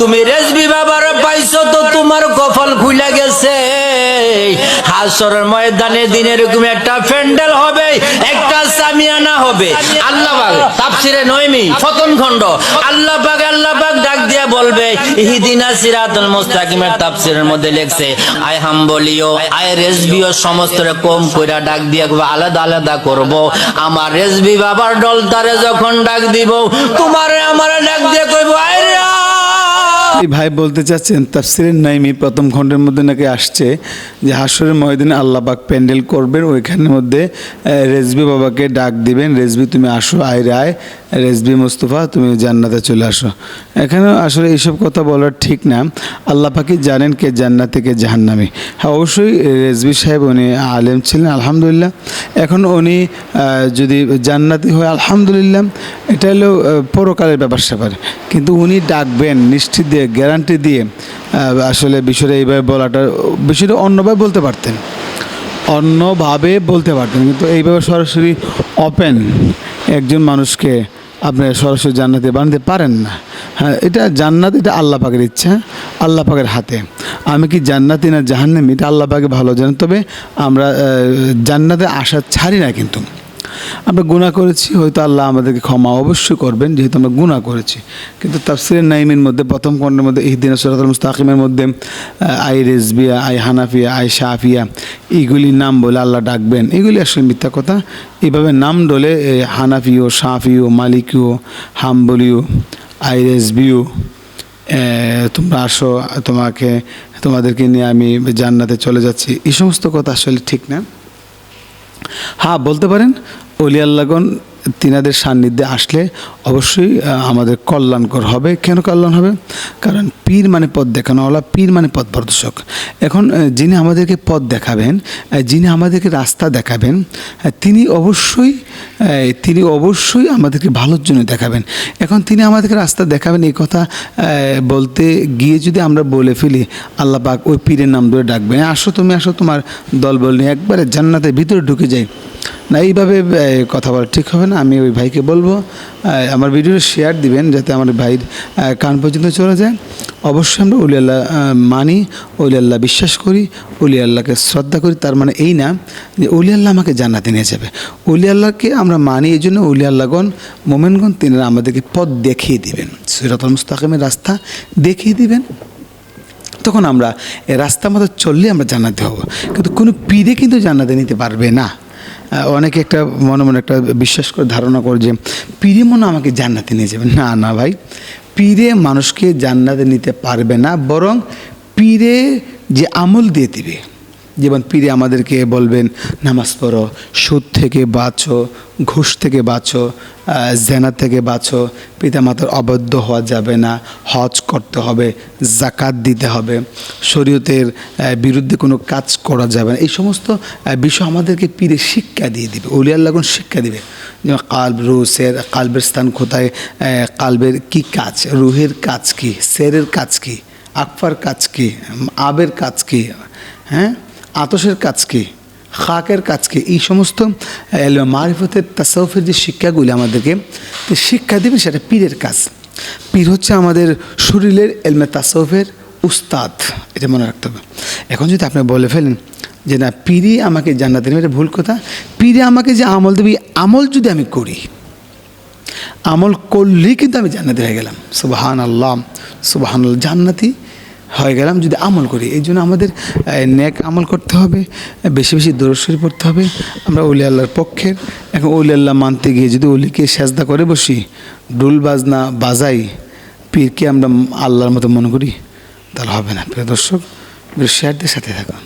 তুমি রেজবি বাবার পাইছো তো তোমার কপাল খুলে গেছে। হাসরের ময়দানে দিন এরকম একটা প্যান্ডেল হবে, একটা সামিয়ানা হবে। আল্লাহ পাক তাফসিরে নয়মি প্রথম খণ্ড। আল্লাহ পাক আল্লাহ পাক ডাক দিয়ে বলবে, ইহদিনা সিরাতুল মুস্তাকিমের তাফসিরের মধ্যে লেখছে আই হাম বলিও আই রেজবিও, সমস্ত কম কইরা ডাক দিয়া আলাদা আলাদা করব। আমার রেজবি বাবার ডলতারে যখন ডাক দিব, তোমারে আমারে ডাক দিয়ে কইবো এই ভাই বলতে চাচ্ছেন, তাফসিরের নাইমি প্রথম খণ্ডের মধ্যে নাকি আসছে যে হাসরের ময়দানে আল্লাহবাক প্যান্ডেল করবেন, ওইখানের মধ্যে রেজবি বাবাকে ডাক দিবেন, রেজবি, তুমি আসো, আয় রায় রেজবি মুস্তফা, তুমি জান্নাতে চলে আসো। এখানে আসলে এইসব কথা বলার ঠিক না। আল্লাহ পাকি জানেন কে জান্নাতে, কে জাহান্নামী। হ্যাঁ অবশ্যই রেজবি সাহেব উনি আলেম ছিলেন, আলহামদুলিল্লাহ। এখন উনি যদি জান্নাতি হয়, আলহামদুলিল্লাহ, এটা হলো পরকালের ব্যাপার স্যাপার কিন্তু উনি ডাকবেন, নিশ্চিত দিয়ে গ্যারান্টি দিয়ে আসলে বিষয়টা এইভাবে বলাটা, বিষয়টা অন্যভাবে বলতে পারতেন। অন্যভাবে বলতে পারতেন, কিন্তু এইভাবে সরাসরি ওপেন একজন মানুষকে আপনি সরাসরি জান্নাতে বানাতে পারেন না। হ্যাঁ এটা জান্নাত, এটা আল্লাহ পাকের ইচ্ছা, আল্লাহ পাকের হাতে। আমি কি জান্নাতি না জাহান্নামি? এটা আল্লাহ পাকে ভালো জানেন, তবে আমরা জান্নাতে আসা ছাড়ি না কিন্তু। আমরা গুণা করেছি, হয়তো আল্লাহ আমাদেরকে ক্ষমা অবশ্যই করবেন, যেহেতু আমরা গুণা করেছি। কিন্তু তাফসিরের নাইমের মধ্যে, প্রথম খণ্ডের মধ্যে, ইহদিন সরাতুল মুস্তাকিমের মধ্যে আই রেজবিয়া আই হানাফিয়া, আই শাফিয়া, এইগুলি নাম বলে আল্লাহ ডাকবেন। এগুলি আসলে মিথ্যা কথা। এইভাবে নাম ডলে হানাফিও, শাফিও, মালিকিও, হাম্বলিও, আই রেজবিও তোমরা আসো, তোমাকে, তোমাদেরকে নিয়ে আমি জান্নাতে চলে যাচ্ছি। এই সমস্ত কথা আসলে ঠিক না। হ্যাঁ বলতে পারেন অলি আল্লাহগণ তিনাদের সান্নিধ্যে আসলে অবশ্যই আমাদের কল্যাণকর হবে। কেন কল্যাণ হবে? কারণ পীর মানে পথ দেখানোওয়ালা পীর মানে পথ প্রদর্শক। এখন যিনি আমাদেরকে পথ দেখাবেন যিনি আমাদেরকে রাস্তা দেখাবেন তিনি অবশ্যই তিনি অবশ্যই আমাদেরকে ভালোর জন্য দেখাবেন। এখন তিনি আমাদেরকে রাস্তা দেখাবেন এই কথা বলতে গিয়ে যদি আমরা বলে ফেলি, আল্লাহ পাক ওই পীরের নাম ধরে ডাকবেন আসো তুমি, আসো তোমার দল বল নিয়ে, একবারে জান্নাতের ভিতরে ঢুকে যাই। না, এইভাবে কথা বলা ঠিক হবে না। আমি ওই ভাইকে বলব আমার ভিডিওটা শেয়ার দিবেন যাতে আমার ভাইয়ের কান পর্যন্ত চলে যায়। অবশ্যই আমরা উলি আল্লাহ মানি উলি আল্লাহ বিশ্বাস করি উলি আল্লাহকে শ্রদ্ধা করি। তার মানে এই না যে উলি আল্লাহ আমাকে জান্নাতে নিয়ে যাবে। উলি আল্লাহকে আমরা মানি, এই জন্য উলি আল্লাহগণ, মোমেনগণ, তিনারা আমাদেরকে পথ দেখিয়ে দিবেন। সিরাতুল মুস্তাকিমের রাস্তা দেখিয়ে দিবেন। তখন আমরা এই রাস্তার মতো চললে আমরা জান্নাতে হব। কিন্তু কোনো পীরে কিন্তু জান্নাতে নিতে পারবে না। অনেকে একটা মনে মনে একটা বিশ্বাস করে, ধারণা করে যে পীরে মনে আমাকে জান্নাতে নিয়ে যাবে। না না ভাই। পীরে মানুষকে জান্নাতে নিতে পারবে না, বরং পীরে যে আমল দিয়ে দিবে। যেমন পীরে আমাদেরকে বলবেন, নামাজ পড়ো, সুদ থেকে বাঁচো, ঘুষ থেকে বাঁচো জেনা থেকে বাঁচো, পিতামাতার অবদ্ধ হওয়া যাবে না, হজ করতে হবে, জাকাত দিতে হবে, শরীয়তের বিরুদ্ধে কোনো কাজ করা যাবে না। এই সমস্ত বিষয় আমাদেরকে পীরে শিক্ষা দিয়ে দিবে অলি আল্লাহগণ শিক্ষা দিবে। যেমন কাল্ব, রুহ, সের, কালবের স্থান কোথায় কালবের কি কাজ, রুহের কাজ কি, সেরের কাজ কি, আকফার কাজ কি, আবের কাজ কি হ্যাঁ? আতসের কাজ কি? খাকের কাজ কি? এই সমস্ত মারিফতের তাসাউফের যে শিক্ষাগুলি আমাদেরকে শিক্ষা দেবে সেটা পীরের কাজ। পীর হচ্ছে আমাদের শরীরের এলমে তাসাউফের উস্তাদ। এটা মনে রাখতে হবে। এখন যদি আপনি বলে ফেলেন যে, না, পীরই আমাকে জান্নাতে নেবে এটা ভুল কথা। পীরে আমাকে যে আমল দেবে আমল যদি আমি করি, আমল করলেই কিন্তু আমি জান্নাতি হয়ে গেলাম। সুবাহান আল্লাহ সুবাহান আল্লাহ জান্নাতি হয়ে গেলাম যদি আমল করি। এই জন্য আমাদের ন্যাক আমল করতে হবে বেশি বেশি দরশ্বরী পড়তে হবে। আমরা অলি আল্লাহর পক্ষের, এখন অলি আল্লাহ মানতে গিয়ে যদি অলিকে সেজদা করে বসি ডুল বাজনা বাজাই, পীরকে আমরা আল্লাহর মতো মনে করি, তাহলে হবে না। প্রিয় দর্শক শেয়ারদের সাথে থাকুন।